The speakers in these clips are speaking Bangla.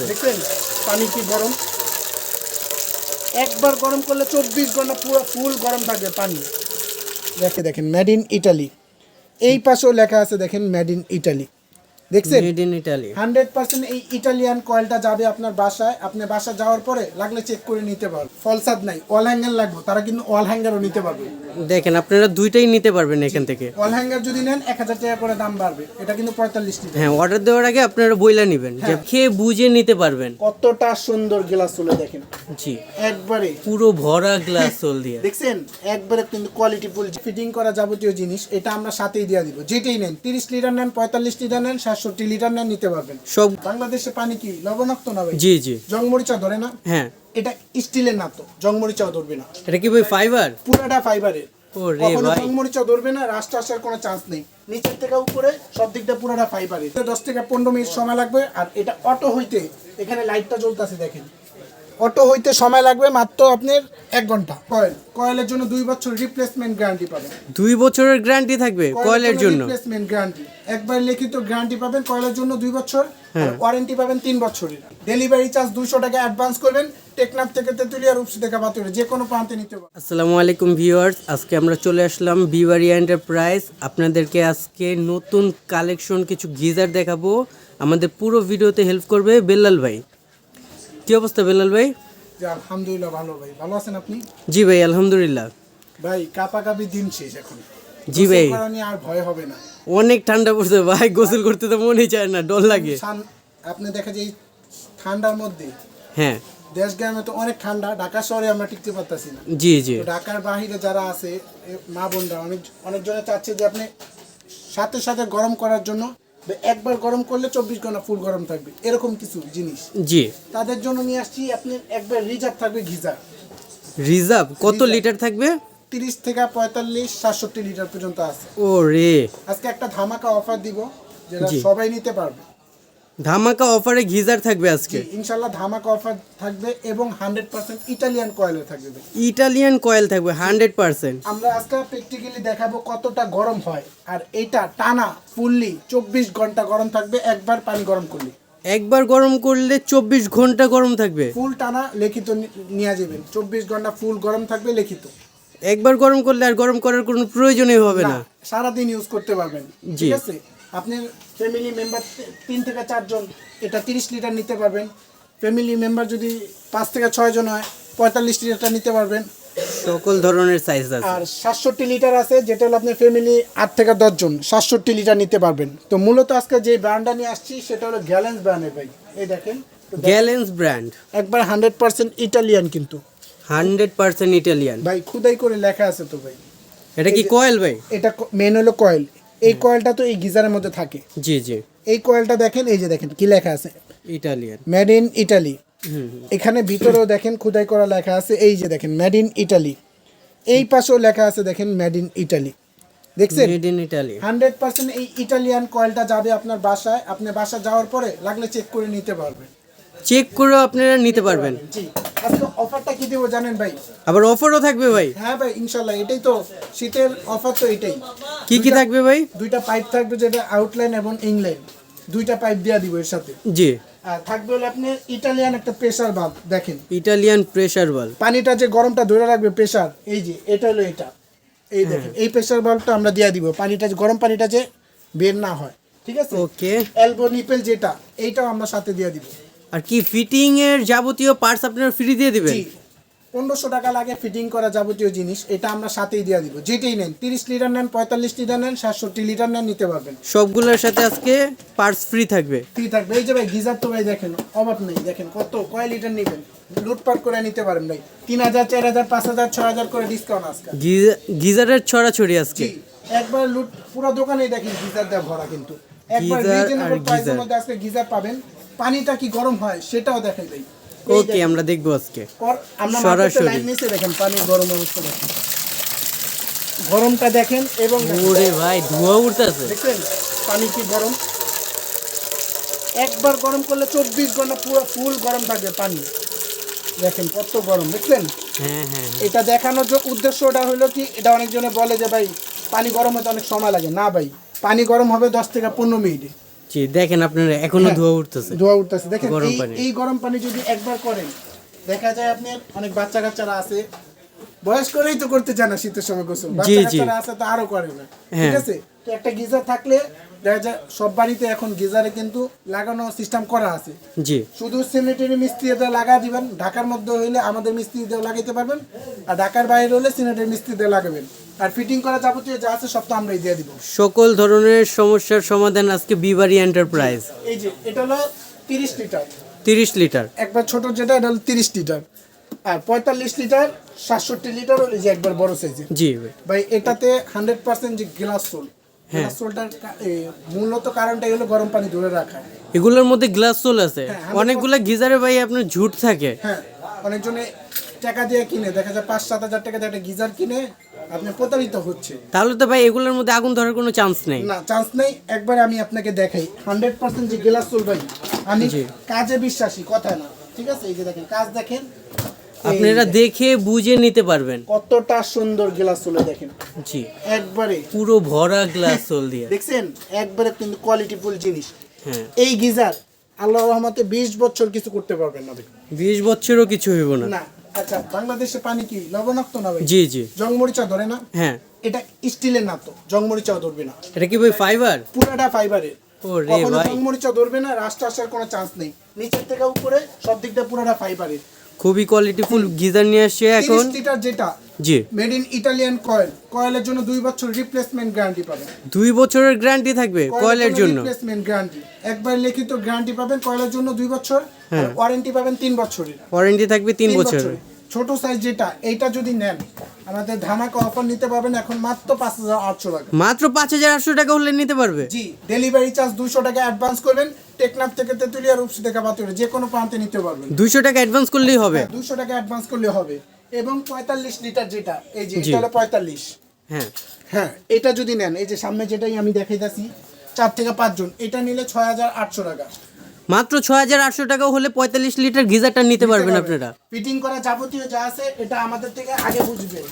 দেখছেন পানি কি গরম? একবার গরম করলে চব্বিশ ঘণ্টা পুরো ফুল গরম থাকবে পানি। দেখে দেখেন মেড ইন ইটালি এই পাশেও লেখা আছে দেখেন মেড ইন ইটালি দেখছেন? মেড ইন ইটালি এই ইটালিয়ান কয়েলটা যাবে আপনার বাসায়। আপনি বাসা যাওয়ার পরে লাগলে চেক করে নিতে পারবেন। ফলসাদ নাই অল হ্যাঙ্গার লাগবে তারা কিন্তু অল হ্যাঙ্গারও নিতে পারবে। দেখেন আপনারা দুইটাই নিতে পারবেন এখান থেকে। অল হ্যাঙ্গার যদি নেন এক হাজার টাকা করে দাম বাড়বে। এটা কিন্তু পঁয়তাল্লিশ টাকা হ্যাঁ অর্ডার দেওয়ার আগে আপনারা বইলা নেবেন যে খেয়ে বুঝে নিতে পারবেন। কতটা সুন্দর গ্লাস চলে দেখেন। জি। একবারে। পুরো ভরা গ্লাস সোল দিয়ে। দেখছেন? একবারে কিন্তু কোয়ালিটি ফুল ফিটিং করা যাবতীয় জিনিস এটা আমরা সাথেই দিয়ে দিব। যেটাই নেন তিরিশ লিটার নেন পঁয়তাল্লিশ লিটার নেন সাতষট্টি লিটার না নিতে পারবেন। সব বাংলাদেশে পানি কি লবণাক্ত না ভাই? জি জি। জংমরিচা ধরে না? হ্যাঁ। এটা স্টিলের না তো জংমরিচাও ধরবে না। এটা কি ভাই ফাইবার পুরাটা ফাইবারের ও ভাই। জংমরিচা ধরবে না রাস্ট আসার কোনো চান্স নেই। নিচের থেকে উপরে সব দিকটা পুরাটা ফাইবারের দশ থেকে পনেরো মিনিট সময় লাগবে আর এটা অটো হইতে এখানে লাইটটা জ্বলতেছে দেখেন। অটো হইতে সময় লাগবে মাত্র আপনার এক ঘণ্টা। কয়েল কয়েলের জন্য দুই বছর রিপ্লেসমেন্ট গ্যারান্টি পাবেন। দুই বছরের গ্যারান্টি থাকবে কয়েলের জন্য রিপ্লেসমেন্ট গ্যারান্টি একবার লিখিত গ্যারান্টি পাবেন কয়েলের জন্য দুই বছর হ্যাঁ। ওয়ারেন্টি পাবেন তিন বছরের। ডেলিভারি চার্জ দুইশো টাকা অ্যাডভান্স করবেন টেকনাফ থেকে তেতুলিয়া রূপসী থেকে বাতুরে যে কোনো প্রান্তে নিতে পারবেন আসসালামু আলাইকুম ভিউয়ার্স আজকে আমরা চলে আসলাম বিবারি এন্টারপ্রাইজ আপনাদেরকে আজকে নতুন কালেকশন কিছু গিজার দেখাবো। আমাদের পুরো ভিডিওতে হেল্প করবে বেল্লাল ভাই। কি অবস্থা বেল্লাল ভাই? যে আলহামদুলিল্লাহ ভালো ভাই। ভালো আছেন আপনি? জি ভাই আলহামদুলিল্লাহ। ভাই কাপাকাপি দিন শেষ এখন। জি ভাই। আর ভয় হবে না। অনেক ঠান্ডা পড়ছে ভাই গোসল করতে তো মনেই চায় না ডর লাগে। আপনি দেখা যায় ঠান্ডার মধ্যে হ্যাঁ। দেশ গ্রামে তো অনেক ঠান্ডা ঢাকা শহরে আমরা টিকতে পারতাছি না। জি জি। ঢাকার বাহিরে যারা আছে মা বোনরা অনেক অনেকজনে চাচ্ছে যে আপনি সাথে সাথে গরম করার জন্য একবার গরম করলে চব্বিশ ঘণ্টা ফুল গরম থাকবে এরকম কিছু জিনিস। জি। তাদের জন্য নিয়ে আসছি আপনি একবার রিজার্ভ থাকবে গিজার রিজার্ভ? কত লিটার থাকবে? তিরিশ থেকে পঁয়তাল্লিশ সাতষট্টি লিটার পর্যন্ত আছে। ও রে আজকে একটা ধামাকা অফার দিব যেটা সবাই নিতে পারবে। ধামাকা অফারে গিজার থাকবে আজকে। ইনশাল্লাহ ধামাকা অফার থাকবে এবং হান্ড্রেড পার্সেন্ট ইটালিয়ান কয়েলের থাকবে। ইটালিয়ান কয়েল থাকবে হান্ড্রেড পার্সেন্ট। আমরা আজকে প্র্যাকটিক্যালি দেখাবো কতটা গরম হয়। আর এটা টানা ফুললি চব্বিশ ঘণ্টা গরম থাকবে একবার পানি গরম করলে। একবার গরম করলে চব্বিশ ঘণ্টা গরম থাকবে। ফুল টানা লিখিত নিয়ে যাবেন। চব্বিশ ঘণ্টা ফুল গরম থাকবে লিখিত। একবার গরম করলে আর গরম করার কোনো প্রয়োজনই হবে না সারাদিন ইউজ করতে পারবেন। ঠিক আছে? আপনার ফ্যামিলি মেম্বার তিন থেকে চারজন এটা তিরিশ লিটার নিতে পারবেন। ফ্যামিলি মেম্বার যদি পাঁচ থেকে ছয় জন হয় পঁয়তাল্লিশ লিটারটা নিতে পারবেন। সকল ধরনের সাইজ আছে। আর সাতষট্টি লিটার আছে যেটা হলো আপনার ফ্যামিলি আট থেকে দশজন সাতষট্টি লিটার নিতে পারবেন। তো মূলত আজকে যে ব্র্যান্ডটা নিয়ে আসছি সেটা হলো গ্যালেন্স ব্র্যান্ডের ভাই। এই দেখেন গ্যালেন্স ব্র্যান্ড একবার হান্ড্রেড পার্সেন্ট ইটালিয়ান কিন্তু। হান্ড্রেড পার্সেন্ট ইটালিয়ান ভাই খুদাই করে লেখা আছে তো ভাই। এটা কি কয়েল ভাই? এটা মেন হলো কয়েল এই কয়েলটা তো এই গিজারের মধ্যে থাকে। জি জি। এই কয়েলটা দেখেন এই যে দেখেন কি লেখা আছে? ইটালিয়ান। মেড ইন ইটালি এখানে ভিতরেও দেখেন খুদাই করা লেখা আছে এই যে দেখেন মেড ইন ইটালি এই পাশেও লেখা আছে দেখেন মেড ইন ইটালি দেখছেন? Made in Italy hundred percent এই ইটালিয়ান কয়েলটা যাবে আপনার বাসায় আপনি বাসা যাওয়ার পরে লাগলে চেক করে নিতে পারবেন। চেক করেও আপনারা নিতে পারবেন। জি। আজকে অফারটা কি দেবো জানেন ভাই? আবার অফারও থাকবে ভাই। হ্যাঁ ভাই এটাই তো শীতের অফার তো এটাই। কি কি থাকবে ভাই? দুইটা পাইপ থাকবে যেটা আউটলাইন এবং ইনলাইন দুইটা পাইপ দিব এর সাথে। জি। আর থাকবে হলো আপনি ইটালিয়ান একটা প্রেসার বাল্ব দেখেন। ইটালিয়ান প্রেসার বাল্ব পানিটা যে গরমটা ধরে রাখবে প্রেসার এই যে এটা হলো এটা। এই দেখেন এই প্রেসার বাল্বটা আমরা দিয়ে দিব। পানিটা যে- গরম পানিটা যে বের না হয়। ঠিক আছে? ওকে এলবো নিপেল যেটা এইটাও আমরা সাথে দিয়ে দিব। আর কি ফিটিং এর যাবতীয় পার্টস আপনারা ফ্রি দিয়ে দিবেন? পনেরোশো টাকা লাগে ফিটিং করা যাবতীয় জিনিস এটা আমরা সাথেই দিয়ে দিব। যেটাই নেন তিরিশ লিটার নেন পঁয়তাল্লিশ লিটার নেন সাতষট্টি লিটার নেন নিতে পারবেন। সবগুলোর সাথে আজকে পার্টস ফ্রি থাকবে? ফ্রি থাকবে। এই যে ভাই গিজার তো ভাই দেখেন অভাব নেই। দেখেন কত কয় লিটার নেবেন? লুটপাট করে নিতে পারেন ভাই। তিন হাজার চার হাজার পাঁচ হাজার ছয় হাজার করে ডিসকাউন্ট আজকে। গিজা- গিজারের ছড়াছড়ি আজকে? একবার লুট পুরো দোকানেই দেখেন গিজার দেওয়া ভরা কিন্তু। একবার রিজনেবল প্রাইসের মধ্যে আজকে গিজার পাবেন। পানিটা কি গরম হয় সেটাও দেখাই এই ওকে আমরা দেখব আজকে। আমরা সরাসরি। লাইন নিচে দেখেন পানি গরম অবস্থা দেখেন। গরমটা দেখেন এবং ওরে ভাই ধোঁয়া উঠতেছে। দেখছেন পানি কি গরম। একবার গরম করলে চব্বিশ ঘণ্টা পুরো ফুল গরম থাকবে পানি। দেখেন কত গরম দেখছেন? হ্যাঁ হ্যাঁ হ্যাঁ। এটা দেখানোর যে উদ্দেশ্যটা হলো কি এটা অনেকজনে বলে যে ভাই পানি গরম হতে অনেক সময় লাগে। না ভাই পানি গরম হবে দশ থেকে পনেরো মিনিটে। জি দেখেন আপনারা এখনও ধোয়া উঠতেছে। ধোয়া উঠতেছে। দেখেন গরম এই- পানি। এই গরম পানি যদি একবার করেন দেখা যায় আপনার অনেক বাচ্চা কাচ্চারা আছে বয়স করেই তো করতে চায় না শীতের সময় গোসল। বাচ্চা কাচ্চারা আছে তো আরও করে না। ঠিক হ্যাঁ। আছে? তো একটা গিজার থাকলে দেখা যায় সব বাড়িতে এখন গিজারে কিন্তু লাগানো সিস্টেম করা আছে। জি। শুধু স্যানিটারি মিস্ত্রি দিয়ে লাগা দিবেন ঢাকার মধ্যে হইলে আমাদের মিস্ত্রি দিয়ে লাগাইতে পারবেন আর ঢাকার বাইরে হলে স্যানিটারি মিস্ত্রি দিয়ে লাগাবেন। আর ফিটিং করা যাবতীয় যা আছে সব তো আমরাই দিয়ে দিব। সকল ধরনের সমস্যার সমাধান আজকে বিবারি এন্টারপ্রাইজ এই যে এটা হলো তিরিশ লিটার। তিরিশ লিটার। একবার ছোট যেটা এটা হলো তিরিশ লিটার। আর পঁয়তাল্লিশ লিটার সাতষট্টি লিটার হলো যে একবার বড় সাইজের জি। ভাই ভাই এটাতে হান্ড্রেড পার্সেন্ট যে গ্লাস সোল গ্লাস মূলত কারণটাই হলো গরম পানি ধরে রাখা। এগুলোর মধ্যে গ্লাস সোল আছে হ্যাঁ, অনেকগুলা গিজারে ভাই আপনার ঝুট থাকে। হ্যাঁ অনেকজনে টাকা দিয়ে কিনে দেখা যায় পাঁচ সাত হাজার টাকা দিয়ে একটা গিজার কিনে আপনি প্রতারিত হচ্ছে। তাহলে তো ভাই এগুলোর মধ্যে আগুন ধরার কোনো চান্স নেই। না চান্স নেই। একবার আমি আপনাকে দেখাই। হান্ড্রেড পার্সেন্ট যে গ্লাস সোল ভাই আমি কাজে বিশ্বাসী কথা না। ঠিক আছে? এই যে দেখেন কাজ দেখেন আপনারা দেখে বুঝে নিতে পারবেন। কতটা সুন্দর গ্লাস সোলে দেখেন। জি। একবারে। পুরো ভরা গ্লাস সোল দিয়ে। দেখছেন? একবারে কিন্তু কোয়ালিটিফুল জিনিস। হ্যাঁ। এই গিজার আল্লাহ রহমতে বিশ বছর কিছু করতে পারবেন না ভাই। বিশ বছরও কিছু হইব না। না আচ্ছা বাংলাদেশে পানি কি লবণাক্ত না ভাই? জি জি। জংমরিচা ধরে না? হ্যাঁ। এটা স্টিলের না তো জংমরিচাও ধরবে না। এটা কি ভাই ফাইবার পুরাটা ফাইবারের ও রে কখনো ভাই। জংমরিচা ধরবে না রাস্তা আসার কোনো চান্স নেই। নিচের থেকে উপরে সব দিকটা পুরাটা ফাইবারের খুবই কোয়ালিটিফুল গিজার নিয়ে আসছে এখন। লিটার যেটা জি। মেড ইন ইটালিয়ান কয়েল কয়েলের জন্য দুই বছর রিপ্লেসমেন্ট গ্যারান্টি পাবেন। দুই বছরের গ্যারান্টি থাকবে কয়েলের জন্য রিপ্লেসমেন্ট গ্যারান্টি একবার লিখিত গ্যারান্টি পাবেন কয়েলের জন্য দুই বছর হ্যাঁ। ওয়ারেন্টি পাবেন তিন বছরের। ওয়ারেন্টি থাকবে তিন বছরের। ছোট সাইজ যেটা এইটা যদি নেন আমাদের ধামাকা অফার নিতে পারবেন এখন মাত্র পাঁচ হাজার আটশো টাকা। মাত্র পাঁচ হাজার আটশো টাকা হলে নিতে পারবে? জি ডেলিভারি চার্জ দুশো টাকা অ্যাডভান্স করবেন টেকনাফ থেকে তেতুলিয়া রূপসী থেকে বাতুরে যে কোনো প্রান্তে নিতে পারবেন। দুইশো টাকা অ্যাডভান্স করলেই হবে। দুশো টাকা অ্যাডভান্স করলে হবে। এবং পঁয়তাল্লিশ লিটার যেটা এই যে। এটা হলো পঁয়তাল্লিশ। হ্যাঁ। হ্যাঁ এটা যদি নেন এই যে সামনে যেটাই আমি দেখাইতেছি চার থেকে পাঁচজন এটা নিলে ছয় হাজার আটশো টাকা। মাত্র ছয় হাজার আটশো টাকা হলে পঁয়তাল্লিশ লিটার গিজারটা নিতে পারবেন আপনারা। ফিটিং করা যাবতীয় যা আছে এটা আমাদের থেকে আগে বুঝবেন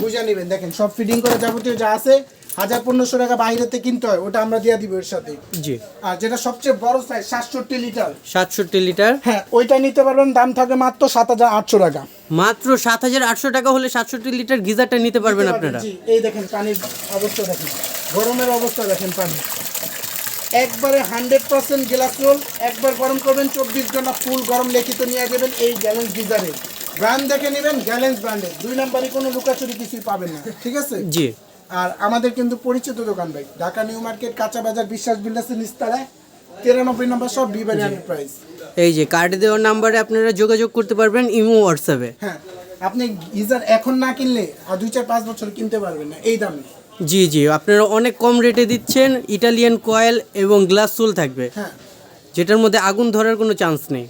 বুঝে নেবেন। দেখেন সব ফিটিং করা যাবতীয় যা আছে হাজার পনেরোশো টাকা বাইরেতে কিনতে হয় ওটা আমরা দিয়ে দিব এর সাথে। জি। আর যেটা সবচেয়ে বড় সাইজ সাতষট্টি লিটার। সাতষট্টি লিটার। হ্যাঁ ওইটা নিতে পারবেন দাম থাকবে মাত্র সাত হাজার আটশো টাকা। মাত্র সাত হাজার আটশো টাকা হলে সাতষট্টি লিটার গিজারটা নিতে পারবেন আপনারা। এই দেখেন পানির অবস্থা দেখেন। গরমের অবস্থা দেখেন পানি একবারে হান্ড্রেড পার্সেন্ট গ্লাস রোল একবার গরম করবেন চব্বিশ ঘণ্টা ফুল গরম লেখিত নিয়ে যাবেন এই গ্যালেন্স গিজারে ব্র্যান্ড দেখে নেবেন গ্যালেন্স ব্র্যান্ডে দুই নাম্বারই কোনো লুকাচুরি কিছুই পাবেন না ঠিক আছে? জি। আর আমাদের কিন্তু পরিচিত দোকান ভাই ঢাকা নিউ মার্কেট কাঁচা বাজার বিশ্বাস বিল্ডার্সের নিস্তারায় তিরানব্বই নম্বর সব বিবারি এন্টারপ্রাইজ এই যে কার্ডে দেওয়ার নাম্বারে আপনারা যোগাযোগ করতে পারবেন ইমো হোয়াটসঅ্যাপে হ্যাঁ আপনি গিজার এখন না কিনলে আর দুই চার পাঁচ বছর কিনতে পারবেন না এই দামে। জি জি। আপনারা অনেক কম রেটে দিচ্ছেন ইটালিয়ান কয়েল এবং গ্লাস সোল থাকবে। হ্যাঁ। যেটার মধ্যে আগুন ধরার কোনো চান্স নেই।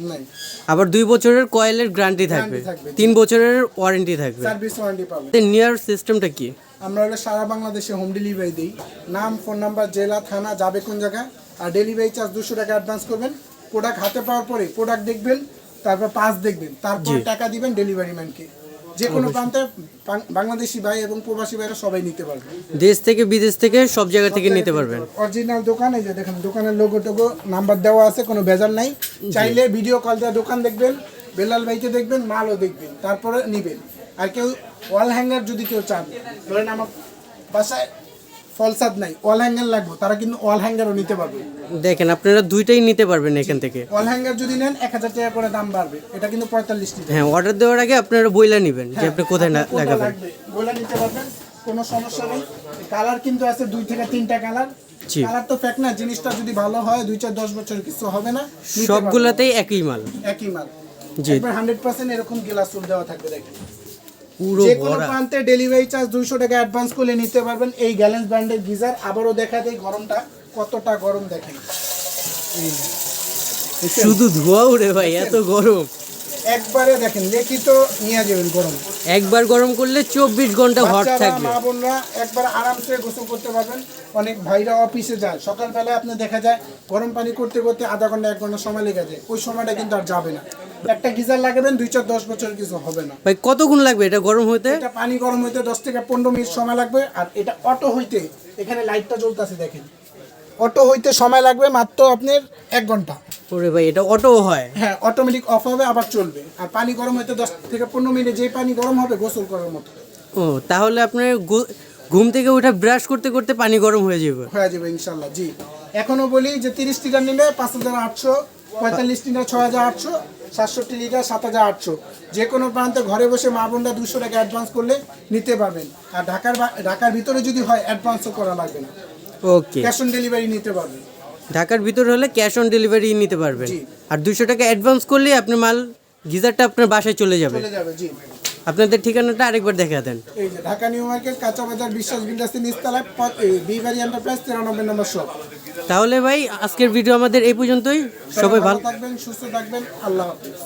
আবার দুই বছরের কয়েলের গ্যারান্টি থাকবে। তিন বছরের ওয়ারেন্টি থাকবে। সার্ভিস ওয়ারেন্টি পাবেন নিয়ার সিস্টেমটা কি? আমরা হলে সারা বাংলাদেশে হোম ডেলিভারি দিই। নাম ফোন নাম্বার জেলা থানা যাবে কোন জায়গায়। আর ডেলিভারি চার্জ দুশো টাকা অ্যাডভান্স করবেন। প্রোডাক্ট হাতে পাওয়ার পরে প্রোডাক্ট দেখবেন তারপর পাস দেখবেন। তারপর। টাকা দিবেন ডেলিভারি ম্যানকে যে কোনো প্রান্তে বাংলাদেশি ভাই এবং প্রবাসী ভাইরা সবাই নিতে পারবে। দেশ থেকে বিদেশ থেকে সব জায়গা থেকে নিতে পারবেন। অরিজিনাল দোকান যে দেখেন দোকানের লোগো টোগো নাম্বার দেওয়া আছে কোনো ভেজাল নাই। চাইলে ভিডিও কল দেওয়া দোকান দেখবেন বেলাল ভাইকে দেখবেন মালও দেখবেন তারপরে নিবেন। আর কেউ ওয়াল হ্যাঙ্গার যদি কেউ চান ধরেন আমার বাসায় ফলসাদ নাই ওয়াল হ্যাঙ্গার লাগবে তারা কিন্তু ওয়াল হ্যাঙ্গারও নিতে পারবে। দেখেন আপনারা দুইটাই নিতে পারবেন এখান থেকে। ওয়াল হ্যাঙ্গার যদি নেন এক হাজার টাকা করে দাম বাড়বে এটা কিন্তু পঁয়তাল্লিশ লিটার হ্যাঁ অর্ডার দেওয়ার আগে আপনারা বইলা নেবেন যে আপনি কোথায় লাগাবেন। লাগবে বলে নিতে পারবেন কোনো সমস্যা নেই। কালার কিন্তু আছে দুই থেকে তিনটা কালার। কালার তো ফ্যাক না জিনিসটা যদি ভালো হয় দুই চার দশ বছর কিছু হবে না সবগুলাতেই একই মাল। একই মাল। জি। হান্ড্রেড পার্সেন্ট এরকম গ্লাস দেওয়া থাকবে দেখেন। পুরো যে কোনো প্রান্তে ডেলিভারি চার্জ দুইশো টাকা অ্যাডভান্স করলে নিতে পারবেন। এই গ্যালেন্স ব্র্যান্ডের গিজার। আবারও দেখা দেয় গরমটা কতটা গরম দেখেন? শুধু ধোয়া উড়ে ভাই এত গরম। একবারে দেখেন লিখিত নিয়ে যাবেন গরম। একবার গরম করলে চব্বিশ ঘণ্টা হট থাকবে। মা বোনরা একবার আরামসে গোসল করতে পারবেন। অনেক ভাইরা অফিসে যায়। সকালবেলায় আপনি দেখা যায় গরম পানি করতে করতে আধা ঘণ্টা এক ঘণ্টা সময় লেগে যায়। ওই সময়টা কিন্তু আর যাবে না। একটা গিজার লাগাবেন দুই চার দশ বছর কিছু হবে না। ভাই কতক্ষণ লাগবে এটা গরম হতে এটা পানি গরম হইতে দশ থেকে পনেরো মিনিট সময় লাগবে আর এটা অটো হইতে এখানে লাইটটা জ্বলতেছে দেখেন। অটো হইতে সময় লাগবে মাত্র আপনার এক ঘণ্টা। ওরে ভাই এটা অটো হয়। হ্যাঁ অটোমেটিক অফ হবে আবার চলবে। আর পানি গরম হইতে দশ থেকে পনেরো মিনিটে যে পানি গরম হবে গোসল করার মতো। ও তাহলে আপনার ঘুম থেকে উঠে ব্রাশ করতে করতে পানি গরম হয়ে যাবে। হয়ে যাবে ইনশাল্লাহ জি। এখনও বলি যে তিরিশ লিটার নিলে পাঁচ হাজার আটশো পঁয়তাল্লিশ লিটার ছ হাজার আটশো সাতষট্টি লিটার সাত হাজার আটশো। যে কোনো প্রান্তে ঘরে বসে মা বোনরা দুশো টাকা অ্যাডভান্স করলে নিতে পারবেন। আর ঢাকার ঢাকার ভিতরে যদি হয় অ্যাডভান্সও করা লাগবে না। ওকে ক্যাশ অন ডেলিভারি নিতে পারবেন। ঢাকার ভিতরে হলে ক্যাশ অন ডেলিভারি নিতে পারবেন। আর দুশো টাকা অ্যাডভান্স করলে আপনার মাল গিজারটা আপনার বাসায় চলে যাবে। চলে যাবে জি। আপনাদের ঠিকানাটা আরেকবার দেখা দেন। এই যে ঢাকা নিউ মার্কেট কাঁচা বাজার বিশ্বাস বিন্দাসী নিচতলায় বিবারি এন্টারপ্রাইজ তিরানব্বই নম্বর শপ। তাহলে ভাই আজকের ভিডিও আমাদের এই পর্যন্তই। সবাই ভালো থাকবেন সুস্থ থাকবেন আল্লাহ হাফিজ।